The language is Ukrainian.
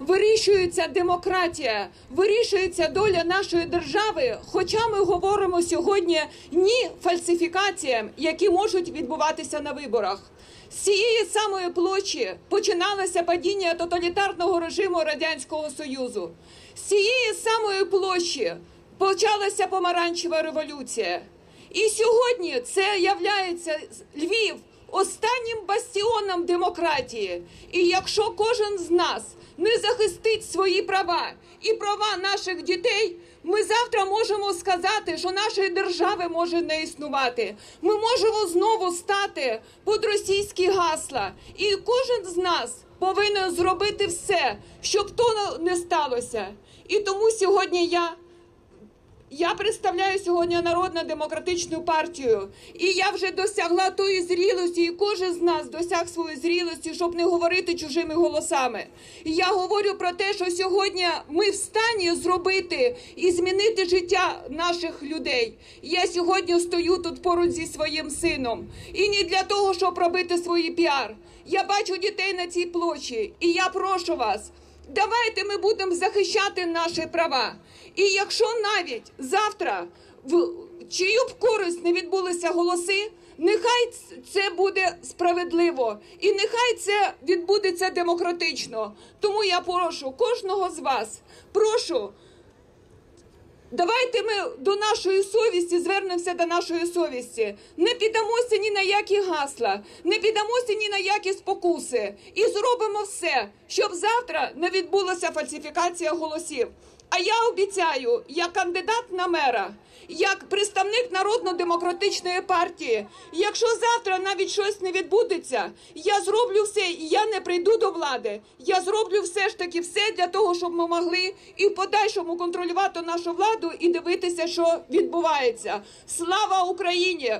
вирішується демократія, вирішується доля нашої держави. Хоча ми говоримо сьогодні ні фальсифікаціям, які можуть відбуватися на виборах. З цієї самої площі починалося падіння тоталітарного режиму Радянського Союзу. З цієї самої площі почалася помаранчева революція. І сьогодні це являється Львів останнім бастіоном демократії. І якщо кожен з нас не захистить свої права і права наших дітей, ми завтра можемо сказати, що нашої держави може не існувати. Ми можемо знову стати під російські гасла. І кожен з нас повинен зробити все, щоб то не сталося. І тому сьогодні я. Я представляю сьогодні народну демократичну партію, і я вже досягла тої зрілості, і кожен з нас досяг своєї зрілості, щоб не говорити чужими голосами. І я говорю про те, що сьогодні ми в стані зробити і змінити життя наших людей. Я сьогодні стою тут поруч зі своїм сином, і не для того, щоб робити свої піар. Я бачу дітей на цій площі, і я прошу вас. Давайте ми будемо захищати наші права. І якщо навіть завтра в чию б користь не відбулися голоси, нехай це буде справедливо і нехай це відбудеться демократично. Тому я прошу кожного з вас, прошу. Давайте ми до нашої совісті звернемося до нашої совісті. Не піддамося ні на які гасла, не піддамося ні на які спокуси. І зробимо все, щоб завтра не відбулася фальсифікація голосів. А я обіцяю, як кандидат на мера, як представник народно-демократичної партії, якщо завтра навіть щось не відбудеться, я зроблю все, і я не прийду до влади. Я зроблю все ж таки все для того, щоб ми могли і в подальшому контролювати нашу владу і дивитися, що відбувається. Слава Україні!